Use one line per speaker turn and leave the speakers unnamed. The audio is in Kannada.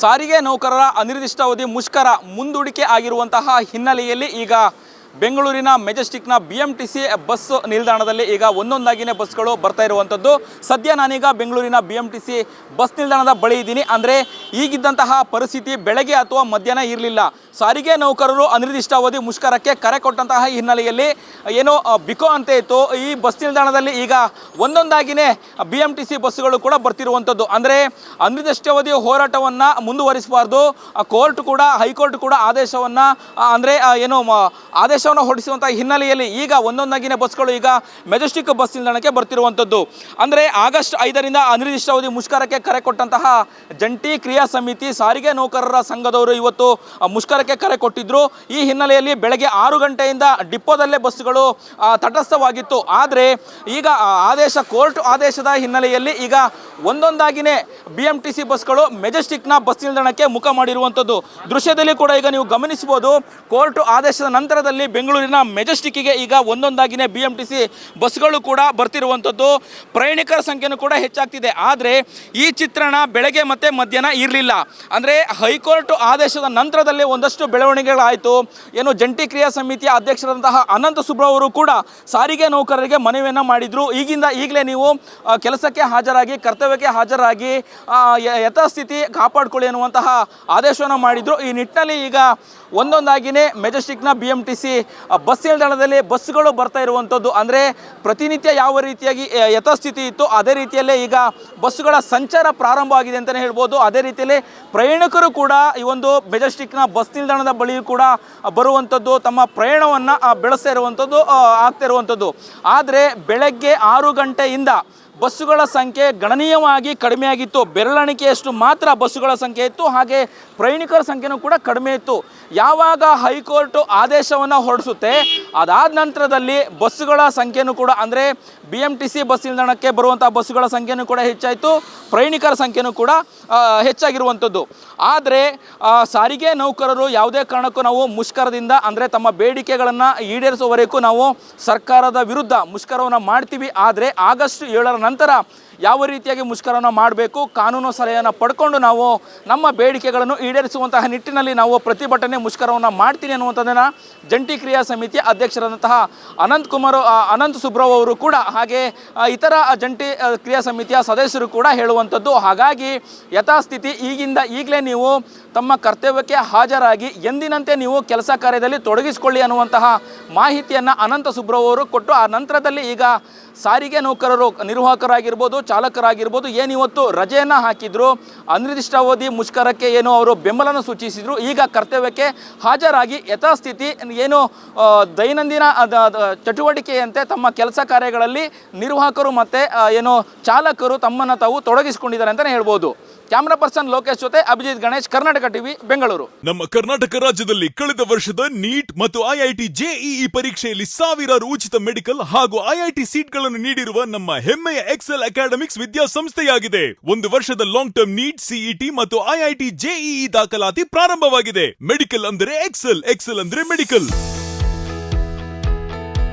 ಸಾರಿಗೆ ನೌಕರರ ಅನಿರ್ದಿಷ್ಟಾವಧಿ ಮುಷ್ಕರ ಮುಂದೂಡಿಕೆ ಆಗಿರುವಂತಹ ಹಿನ್ನೆಲೆಯಲ್ಲಿ ಈಗ ಬೆಂಗಳೂರಿನ ಮೆಜೆಸ್ಟಿಕ್ನ B M T C bus ನಿಲ್ದಾಣದಲ್ಲಿ ಈಗ ಒಂದೊಂದಾಗಿನೇ ಬಸ್ಗಳು ಬರ್ತಾ ಇರುವಂಥದ್ದು. ಸದ್ಯ ನಾನೀಗ ಬೆಂಗಳೂರಿನ B M T C bus ನಿಲ್ದಾಣದ ಬಳಿ ಇದ್ದೀನಿ. ಅಂದರೆ ಈಗಿದ್ದಂತಹ ಪರಿಸ್ಥಿತಿ ಬೆಳಗ್ಗೆ ಅಥವಾ ಮಧ್ಯಾಹ್ನ ಇರಲಿಲ್ಲ. ಸಾರಿಗೆ ನೌಕರರು ಅನಿರ್ದಿಷ್ಟಾವಧಿ ಮುಷ್ಕರಕ್ಕೆ ಕರೆ ಕೊಟ್ಟಂತಹ ಹಿನ್ನೆಲೆಯಲ್ಲಿ ಏನೋ ಬಿಕೋ ಅಂತ ಇತ್ತು. ಈ ಬಸ್ ನಿಲ್ದಾಣದಲ್ಲಿ ಈಗ ಒಂದೊಂದಾಗಿನೇ ಬಿ ಎಂ ಟಿ ಸಿ ಬಸ್ಸುಗಳು ಕೂಡ ಬರ್ತಿರುವಂಥದ್ದು. ಅಂದರೆ ಅನಿರ್ದಿಷ್ಟಾವಧಿ ಹೋರಾಟವನ್ನು ಮುಂದುವರಿಸಬಾರ್ದು. ಕೋರ್ಟ್ ಕೂಡ, ಹೈಕೋರ್ಟ್ ಕೂಡ ಆದೇಶವನ್ನು ಅಂದರೆ ಏನು ಮ- ಆದೇಶವನ್ನು ಹೊರಡಿಸುವಂಥ ಹಿನ್ನೆಲೆಯಲ್ಲಿ ಈಗ ಒಂದೊಂದಾಗಿನೇ ಬಸ್ಗಳು ಈಗ ಮೆಜೆಸ್ಟಿಕ್ ಬಸ್ ನಿಲ್ದಾಣಕ್ಕೆ ಬರ್ತಿರುವಂಥದ್ದು. ಅಂದರೆ ಆಗಸ್ಟ್ ಐದರಿಂದ ಅನಿರ್ದಿಷ್ಟಾವಧಿ ಮುಷ್ಕರಕ್ಕೆ ಕರೆ ಕೊಟ್ಟಂತಹ ಜಂಟಿ ಕ್ರಿಯಾ ಸಮಿತಿ ಸಾರಿಗೆ ನೌಕರರ ಸಂಘದವರು ಇವತ್ತು ಮುಷ್ಕರಕ್ಕೆ ಕರೆ ಕೊಟ್ಟಿದ್ರು. ಈ ಹಿನ್ನೆಲೆಯಲ್ಲಿ ಬೆಳಗ್ಗೆ ಆರು ಗಂಟೆಯಿಂದ ಡಿಪೋದಲ್ಲೇ ಬಸ್ಗಳು ತಟಸ್ಥವಾಗಿತ್ತು. ಆದರೆ ಈಗ ಆದೇಶ, ಕೋರ್ಟ್ ಆದೇಶದ ಹಿನ್ನೆಲೆಯಲ್ಲಿ ಈಗ ಒಂದೊಂದಾಗಿನೇ ಬಿ ಎಂ ಟಿ ಸಿ ಬಸ್ಗಳು ಮೆಜೆಸ್ಟಿಕ್ನ ಬಸ್ ನಿಲ್ದಾಣಕ್ಕೆ ಮುಖ ಮಾಡಿರುವಂಥದ್ದು. ದೃಶ್ಯದಲ್ಲಿ ಕೂಡ ಈಗ ನೀವು ಗಮನಿಸಬಹುದು, ಕೋರ್ಟ್ ಆದೇಶದ ನಂತರದಲ್ಲಿ ಬೆಂಗಳೂರಿನ ಮೆಜೆಸ್ಟಿಕ್ಕಿಗೆ ಈಗ ಒಂದೊಂದಾಗಿನೇ ಬಿ ಎಂ ಟಿ ಸಿ ಬಸ್ಗಳು ಕೂಡ ಬರ್ತಿರುವಂಥದ್ದು. ಪ್ರಯಾಣಿಕರ ಸಂಖ್ಯೆನೂ ಕೂಡ ಹೆಚ್ಚಾಗ್ತಿದೆ. ಆದರೆ ಈ ಚಿತ್ರಣ ಬೆಳಗ್ಗೆ ಮತ್ತೆ ಮಧ್ಯಾಹ್ನ ಇರಲಿಲ್ಲ. ಅಂದರೆ ಹೈಕೋರ್ಟ್ ಆದೇಶದ ನಂತರದಲ್ಲಿ ಒಂದಷ್ಟು ಬೆಳವಣಿಗೆಗಳಾಯಿತು. ಏನು ಜಂಟಿ ಕ್ರಿಯಾ ಸಮಿತಿಯ ಅಧ್ಯಕ್ಷರಾದಂತಹ ಅನಂತ ಸುಬ್ರಹ್ ಅವರು ಕೂಡ ಸಾರಿಗೆ ನೌಕರರಿಗೆ ಮನವಿಯನ್ನು ಮಾಡಿದರು. ಈಗಿಂದ ಈಗಲೇ ನೀವು ಕೆಲಸಕ್ಕೆ ಹಾಜರಾಗಿ, ಕರ್ತವ್ಯಕ್ಕೆ ಹಾಜರಾಗಿ ಯಥಾಸ್ಥಿತಿ ಕಾಪಾಡಿಕೊಳ್ಳಿ ಎನ್ನುವಂತಹ ಆದೇಶವನ್ನು ಮಾಡಿದರು. ಈ ನಿಟ್ಟಿನಲ್ಲಿ ಈಗ ಒಂದೊಂದಾಗಿನೇ ಮೆಜೆಸ್ಟಿಕ್ನ B M T C bus ನಿಲ್ದಾಣದಲ್ಲಿ ಬಸ್ಗಳು ಬರ್ತಾ ಇರುವಂಥದ್ದು. ಅಂದರೆ ಪ್ರತಿನಿತ್ಯ ಯಾವ ರೀತಿಯಾಗಿ ಆ, ಯಥಾಸ್ಥಿತಿ ಇತ್ತು ಅದೇ ರೀತಿಯಲ್ಲೇ ಈಗ ಬಸ್ಗಳ ಸಂಚಾರ ಪ್ರಾರಂಭ ಆಗಿದೆ ಅಂತಲೇ ಹೇಳ್ಬೋದು. ಅದೇ ರೀತಿಯಲ್ಲಿ ಪ್ರಯಾಣಿಕರು ಕೂಡ ಈ ಒಂದು ಮೆಜೆಸ್ಟಿಕ್ನ ಬಸ್ ನಿಲ್ದಾಣದ ಬಳಿಯೂ ಕೂಡ ಬರುವಂಥದ್ದು ತಮ್ಮ ಪ್ರಯಾಣವನ್ನು ಬೆಳೆಸ್ತಾ ಇರುವಂಥದ್ದು ಆ, ಆಗ್ತಾ ಇರುವಂಥದ್ದು. ಆದರೆ ಬೆಳಗ್ಗೆ ಆರು ಗಂಟೆಯಿಂದ ಬಸ್ಸುಗಳ ಸಂಖ್ಯೆ ಗಣನೀಯವಾಗಿ ಕಡಿಮೆಯಾಗಿತ್ತು. ಬೆರಳಣಿಕೆಯಷ್ಟು ಮಾತ್ರ ಬಸ್ಸುಗಳ ಸಂಖ್ಯೆ ಇತ್ತು. ಹಾಗೆ ಪ್ರಯಾಣಿಕರ ಸಂಖ್ಯೆನೂ ಕೂಡ ಕಡಿಮೆ ಇತ್ತು. ಯಾವಾಗ ಹೈಕೋರ್ಟ್ ಆದೇಶವನ್ನು ಹೊರಡಿಸುತ್ತೆ, ಅದಾದ ನಂತರದಲ್ಲಿ ಬಸ್ಸುಗಳ ಸಂಖ್ಯೆನೂ ಕೂಡ, ಅಂದರೆ B M T C bus ನಿಲ್ದಾಣಕ್ಕೆ ಬರುವಂಥ ಬಸ್ಸುಗಳ ಸಂಖ್ಯೆನೂ ಕೂಡ ಹೆಚ್ಚಾಯಿತು. ಪ್ರಯಾಣಿಕರ ಸಂಖ್ಯೆನೂ ಕೂಡ ಹೆಚ್ಚಾಗಿರುವಂಥದ್ದು. ಆದರೆ ಸಾರಿಗೆ ನೌಕರರು ಯಾವುದೇ ಕಾರಣಕ್ಕೂ ನಾವು ಮುಷ್ಕರದಿಂದ, ಅಂದರೆ ತಮ್ಮ ಬೇಡಿಕೆಗಳನ್ನು ಈಡೇರಿಸುವವರೆಗೂ ನಾವು ಸರ್ಕಾರದ ವಿರುದ್ಧ ಮುಷ್ಕರವನ್ನು ಮಾಡ್ತೀವಿ. ಆದರೆ ಆಗಸ್ಟ್ ಏಳರ ನಂತರ ಯಾವ ರೀತಿಯಾಗಿ ಮುಷ್ಕರವನ್ನು ಮಾಡಬೇಕು, ಕಾನೂನು ಸಲಹೆಯನ್ನು ಪಡ್ಕೊಂಡು ನಾವು ನಮ್ಮ ಬೇಡಿಕೆಗಳನ್ನು ಈಡೇರಿಸುವಂತಹ ನಿಟ್ಟಿನಲ್ಲಿ ನಾವು ಪ್ರತಿಭಟನೆ ಮುಷ್ಕರವನ್ನು ಮಾಡ್ತೀನಿ ಅನ್ನುವಂಥದ್ದನ್ನು ಜಂಟಿ ಕ್ರಿಯಾ ಸಮಿತಿ ಅಧ್ಯಕ್ಷರಾದಂತಹ ಅನಂತ್ ಕುಮಾರ್ ಅನಂತ್ ಸುಬ್ರವ್ ಅವರು ಕೂಡ ಹಾಗೆ ಇತರ ಜಂಟಿ ಕ್ರಿಯಾ ಸಮಿತಿಯ ಸದಸ್ಯರು ಕೂಡ ಹೇಳುವಂಥದ್ದು. ಹಾಗಾಗಿ ಯಥಾಸ್ಥಿತಿ ಈಗಿಂದ ಈಗಲೇ ನೀವು ತಮ್ಮ ಕರ್ತವ್ಯಕ್ಕೆ ಹಾಜರಾಗಿ ಎಂದಿನಂತೆ ನೀವು ಕೆಲಸ ಕಾರ್ಯದಲ್ಲಿ ತೊಡಗಿಸಿಕೊಳ್ಳಿ ಅನ್ನುವಂತಹ ಮಾಹಿತಿಯನ್ನು ಅನಂತ ಸುಬ್ರವ್ ಅವರು ಕೊಟ್ಟು, ಆ ನಂತರದಲ್ಲಿ ಈಗ ಸಾರಿಗೆ ನೌಕರರು, ನಿರ್ವಾಹಕರಾಗಿರ್ಬೋದು ಚಾಲಕರಾಗಿರ್ಬೋದು, ಏನು ಇವತ್ತು ರಜೆಯನ್ನು ಹಾಕಿದ್ರು, ಅನಿರ್ದಿಷ್ಟಾವಧಿ ಮುಷ್ಕರಕ್ಕೆ ಏನು ಅವರು ಬೆಂಬಲನ ಸೂಚಿಸಿದ್ರು, ಈಗ ಕರ್ತವ್ಯಕ್ಕೆ ಹಾಜರಾಗಿ ಯಥಾಸ್ಥಿತಿ ಏನು ದೈನಂದಿನ ಚಟುವಟಿಕೆಯಂತೆ ತಮ್ಮ ಕೆಲಸ ಕಾರ್ಯಗಳಲ್ಲಿ ನಿರ್ವಾಹಕರು ಮತ್ತು ಏನು ಚಾಲಕರು ತಮ್ಮನ್ನು ತಾವು ತೊಡಗಿಸಿಕೊಂಡಿದ್ದಾರೆ ಅಂತಲೇ ಹೇಳ್ಬೋದು. ಕ್ಯಾಮ್ರಾ ಪರ್ಸನ್ ಲೋಕೇಶ್ ಜೊತೆ ಅಭಿಜಿತ್ ಗಣೇಶ್, ಕರ್ನಾಟಕ ಟಿವಿ, ಬೆಂಗಳೂರು.
ನಮ್ಮ ಕರ್ನಾಟಕ ರಾಜ್ಯದಲ್ಲಿ ಕಳೆದ ವರ್ಷದ ನೀಟ್ ಮತ್ತು ಐಐಟಿ ಜೆಇಇ ಪರೀಕ್ಷೆಯಲ್ಲಿ ಸಾವಿರಾರು ಉಚಿತ ಮೆಡಿಕಲ್ ಹಾಗೂ ಐಐಟಿ ಸೀಟ್ಗಳನ್ನು ನೀಡಿರುವ ನಮ್ಮ ಹೆಮ್ಮೆಯ ಎಕ್ಸೆಲ್ ಅಕಾಡೆಮಿಕ್ಸ್ ವಿದ್ಯಾಸಂಸ್ಥೆಯಾಗಿದೆ. ಒಂದು ವರ್ಷದ ಲಾಂಗ್ ಟರ್ಮ್ ನೀಟ್, ಸಿಇಟಿ ಮತ್ತು ಐಐಟಿ ಜೆಇಇ ದಾಖಲಾತಿ ಪ್ರಾರಂಭವಾಗಿದೆ. ಮೆಡಿಕಲ್ ಅಂದರೆ ಎಕ್ಸೆಲ್ ಎಕ್ಸೆಲ್ ಅಂದ್ರೆ ಮೆಡಿಕಲ್.